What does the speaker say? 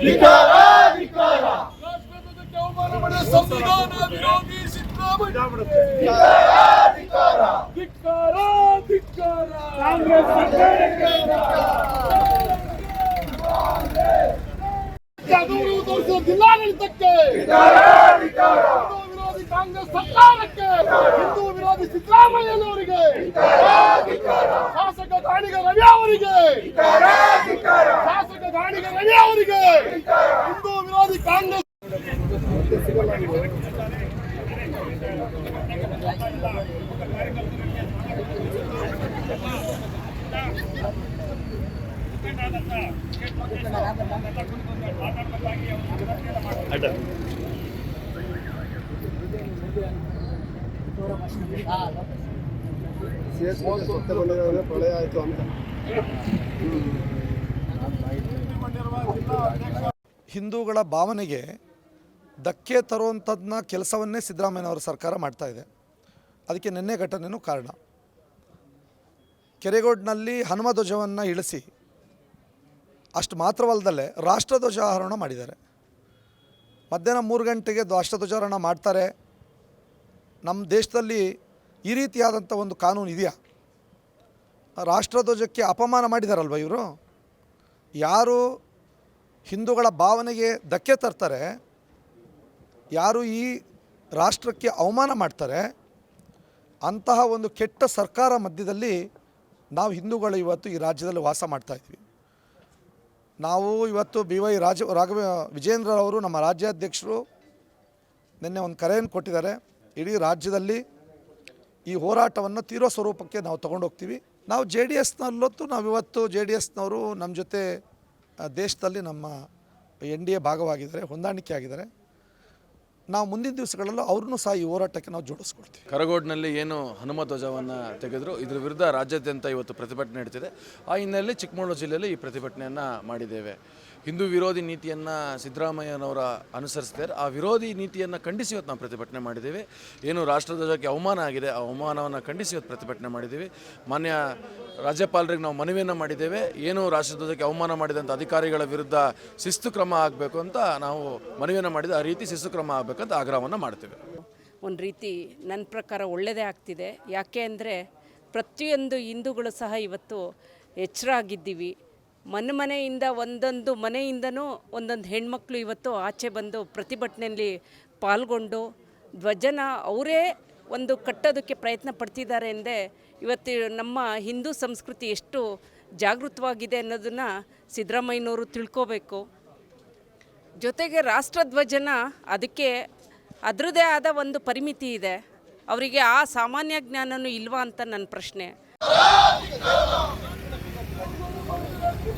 ಧಿಕಾರ ಧಿಕಾರ ರಾಷ್ಟ್ರಪತಿಗೆ ಅವಮಾನ ಮಾಡಿದ ಸಂವಿಧಾನ ವಿರೋಧಿ ಸಿದ್ದರಾಮಯ್ಯ ಧಿಕಾರ ಧಿಕಾರ ಧಿಕಾರ ಕಾಂಗ್ರೆಸ್ ಸರ್ಕಾರಕ್ಕೆ ಜಿಲ್ಲಾಡಳಿತಕ್ಕೆ ವಿರೋಧಿ ಕಾಂಗ್ರೆಸ್ ಸರ್ಕಾರಕ್ಕೆ ಹಿಂದೂ ವಿರೋಧಿ ಸಿದ್ದರಾಮಯ್ಯನವರಿಗೆ ಶಾಸಕ ದಾಣಿಗ ರವಿ ಅವರಿಗೆ ಶಾಸಕ ದಾಣಿಗ ರವಿ ಅವರಿಗೆ ಹಿಂದೂ ವಿರೋಧಿ ಕಾಂಗ್ರೆಸ್ ಪ್ರಳಯ ಆಯಿತು ಅಂತ ಹಿಂದೂಗಳ ಭಾವನೆಗೆ ಧಕ್ಕೆ ತರುವಂಥದ್ದನ್ನ ಕೆಲಸವನ್ನೇ ಸಿದ್ದರಾಮಯ್ಯನವರ ಸರ್ಕಾರ ಮಾಡ್ತಾ ಇದೆ. ಅದಕ್ಕೆ ನಿನ್ನೆ ಘಟನೆಯೂ ಕಾರಣ. ಕೆರೆಗೋಡ್ನಲ್ಲಿ ಹನುಮ ಧ್ವಜವನ್ನು ಇಳಿಸಿ ಅಷ್ಟು ಮಾತ್ರವಲ್ಲದಲ್ಲೇ ರಾಷ್ಟ್ರಧ್ವಜಾರೋಹಣ ಮಾಡಿದ್ದಾರೆ. ಮಧ್ಯಾಹ್ನ ಮೂರು ಗಂಟೆಗೆ ರಾಷ್ಟ್ರಧ್ವಜಾರೋಹಣ ಮಾಡ್ತಾರೆ. ನಮ್ಮ ದೇಶದಲ್ಲಿ ಈ ರೀತಿಯಾದಂಥ ಒಂದು ಕಾನೂನು ಇದೆಯಾ? ರಾಷ್ಟ್ರಧ್ವಜಕ್ಕೆ ಅಪಮಾನ ಮಾಡಿದಾರಲ್ವ ಇವರು? ಯಾರು ಹಿಂದೂಗಳ ಭಾವನೆಗೆ ಧಕ್ಕೆ ತರ್ತಾರೆ, ಯಾರು ಈ ರಾಷ್ಟ್ರಕ್ಕೆ ಅವಮಾನ ಮಾಡ್ತಾರೆ, ಅಂತಹ ಒಂದು ಕೆಟ್ಟ ಸರ್ಕಾರ ಮಧ್ಯದಲ್ಲಿ ನಾವು ಹಿಂದೂಗಳು ಇವತ್ತು ಈ ರಾಜ್ಯದಲ್ಲಿ ವಾಸ ಮಾಡ್ತಾ ಇದ್ವಿ. ನಾವು ಇವತ್ತು ಬಿ ವೈ ರಾಜ, ರಾಘವ ವಿಜೇಂದ್ರ ಅವರು ನಮ್ಮ ರಾಜ್ಯಾಧ್ಯಕ್ಷರು ನಿನ್ನೆ ಒಂದು ಕರೆಯನ್ನು ಕೊಟ್ಟಿದ್ದಾರೆ, ಇಡೀ ರಾಜ್ಯದಲ್ಲಿ ಈ ಹೋರಾಟವನ್ನು ತೀರೋ ಸ್ವರೂಪಕ್ಕೆ ನಾವು ತಗೊಂಡೋಗ್ತೀವಿ. ನಾವು ಜೆ ಡಿ ಎಸ್ನಲ್ಲೊತ್ತು ನಾವು ಇವತ್ತು ಜೆ ಡಿ ಎಸ್ನವರು ನಮ್ಮ ಜೊತೆ ದೇಶದಲ್ಲಿ ನಮ್ಮ ಎನ್ ಡಿ ಎ ಭಾಗವಾಗಿದ್ದಾರೆ ಹೊಂದಾಣಿಕೆ ಆಗಿದ್ದಾರೆ ನಾವು ಮುಂದಿನ ದಿವಸಗಳಲ್ಲೂ ಅವ್ರನ್ನೂ ಸಹ ಈ ಹೋರಾಟಕ್ಕೆ ನಾವು ಜೋಡಿಸ್ಕೊಳ್ತೀವಿ. ಕರಗೋಡ್ನಲ್ಲಿ ಏನು ಹನುಮ ಧ್ವಜವನ್ನು ತೆಗೆದ್ರು, ಇದರ ವಿರುದ್ಧ ರಾಜ್ಯಾದ್ಯಂತ ಇವತ್ತು ಪ್ರತಿಭಟನೆ ನಡೀತಿದೆ. ಆ ಹಿನ್ನೆಲೆಯಲ್ಲಿ ಚಿಕ್ಕಮಗಳೂರು ಜಿಲ್ಲೆಯಲ್ಲಿ ಈ ಪ್ರತಿಭಟನೆಯನ್ನು ಮಾಡಿದ್ದೇವೆ. ಹಿಂದೂ ವಿರೋಧಿ ನೀತಿಯನ್ನು ಸಿದ್ದರಾಮಯ್ಯನವರ ಅನುಸರಿಸ್ತಾರೆ ಆ ವಿರೋಧಿ ನೀತಿಯನ್ನು ಖಂಡಿಸಿ ಇವತ್ತು ನಾವು ಪ್ರತಿಭಟನೆ ಮಾಡಿದ್ದೇವೆ. ಏನು ರಾಷ್ಟ್ರಧ್ವಜಕ್ಕೆ ಅವಮಾನ ಆಗಿದೆ, ಆ ಅವಮಾನವನ್ನು ಖಂಡಿಸಿ ಇವತ್ತು ಪ್ರತಿಭಟನೆ ಮಾಡಿದ್ದೀವಿ. ಮಾನ್ಯ ರಾಜ್ಯಪಾಲರಿಗೆ ನಾವು ಮನವಿಯನ್ನು ಮಾಡಿದ್ದೇವೆ. ಏನು ರಾಷ್ಟ್ರಧ್ವಜಕ್ಕೆ ಅವಮಾನ ಮಾಡಿದಂಥ ಅಧಿಕಾರಿಗಳ ವಿರುದ್ಧ ಶಿಸ್ತು ಕ್ರಮ ಆಗಬೇಕು ಅಂತ ನಾವು ಮನವಿಯನ್ನು ಮಾಡಿದ ಆ ರೀತಿ ಶಿಸ್ತು ಕ್ರಮ ಆಗಬೇಕಂತ ಆಗ್ರಹವನ್ನು ಮಾಡ್ತೇವೆ. ಒಂದು ರೀತಿ ನನ್ನ ಪ್ರಕಾರ ಒಳ್ಳೆಯದೇ ಆಗ್ತಿದೆ. ಯಾಕೆ ಅಂದರೆ ಪ್ರತಿಯೊಂದು ಹಿಂದೂಗಳು ಸಹ ಇವತ್ತು ಎಚ್ಚರ ಆಗಿದ್ದೀವಿ ಮನೆ ಮನೆಯಿಂದ ಒಂದೊಂದು ಮನೆಯಿಂದನೂ ಒಂದೊಂದು ಹೆಣ್ಮಕ್ಳು ಇವತ್ತು ಆಚೆ ಬಂದು ಪ್ರತಿಭಟನೆಯಲ್ಲಿ ಪಾಲ್ಗೊಂಡು ಧ್ವಜನ ಅವರೇ ಒಂದು ಕಟ್ಟೋದಕ್ಕೆ ಪ್ರಯತ್ನ ಪಡ್ತಿದ್ದಾರೆ ಎಂದೇ ಇವತ್ತು ನಮ್ಮ ಹಿಂದೂ ಸಂಸ್ಕೃತಿ ಎಷ್ಟು ಜಾಗೃತವಾಗಿದೆ ಅನ್ನೋದನ್ನು ಸಿದ್ದರಾಮಯ್ಯನವರು ತಿಳ್ಕೋಬೇಕು. ಜೊತೆಗೆ ರಾಷ್ಟ್ರಧ್ವಜನ ಅದಕ್ಕೆ ಅದರದೇ ಆದ ಒಂದು ಪರಿಮಿತಿ ಇದೆ. ಅವರಿಗೆ ಆ ಸಾಮಾನ್ಯ ಜ್ಞಾನನೂ ಇಲ್ವಾ ಅಂತ ನನ್ನ ಪ್ರಶ್ನೆ ರಾಷ್ಟ್ರಧ್ವಜಕ್ಕೆ ಅವಮಾನ ಮಾಡಿದ